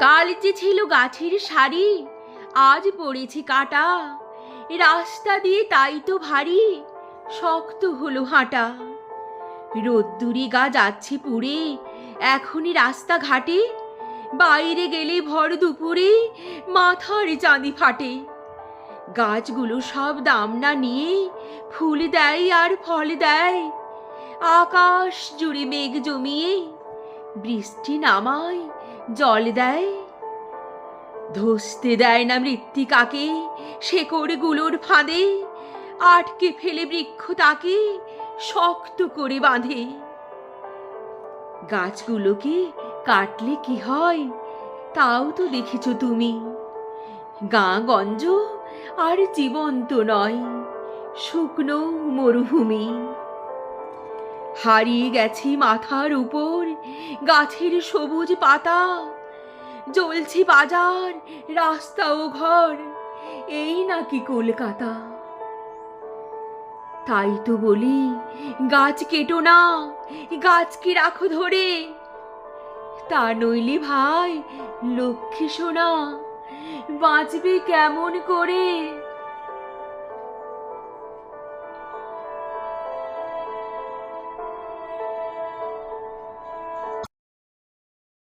কাল যে ছিল গাছের শাড়ি আজ পড়েছে কাটা। রাস্তা দিয়ে তাই তো ভারী, শক্ত হলো হাঁটা। রোদ্দুরি গা যাচ্ছে পুড়ে, এখনই রাস্তাঘাটে বাইরে গেলে ভর দুপুরে, মাথার চাঁদি ফাটে। গাছগুলো সব দাম না নিয়ে ফুল দেয় আর ফল দেয়। আকাশ জুড়ে মেঘ জমিয়ে বৃষ্টি নামায়, জল দেয়। ধসতে দেয় না মৃত্তিকাকে শেকড়গুলোর ফাঁদে। আটকে ফেলে বৃক্ষ তাকে, শক্ত করে বাঁধে। গাছগুলোকে কাটলে কি হয়, তাও তো দেখেছ তুমি। গাঁ গঞ্জ আর জীবন্ত নয়, শুকনো মরুভূমি। হারিয়ে গেছি মাথার উপর গাছের সবুজ পাতা, জ্বলছে বাজার, রাস্তা ও ঘর, এই নাকি কলকাতা। তাই তো বলি, গাছ কেটো না, গাছকে রাখো ধরে। তা নইলে ভাই, লক্ষ্মী সোনা, বাঁচবে কেমন করে?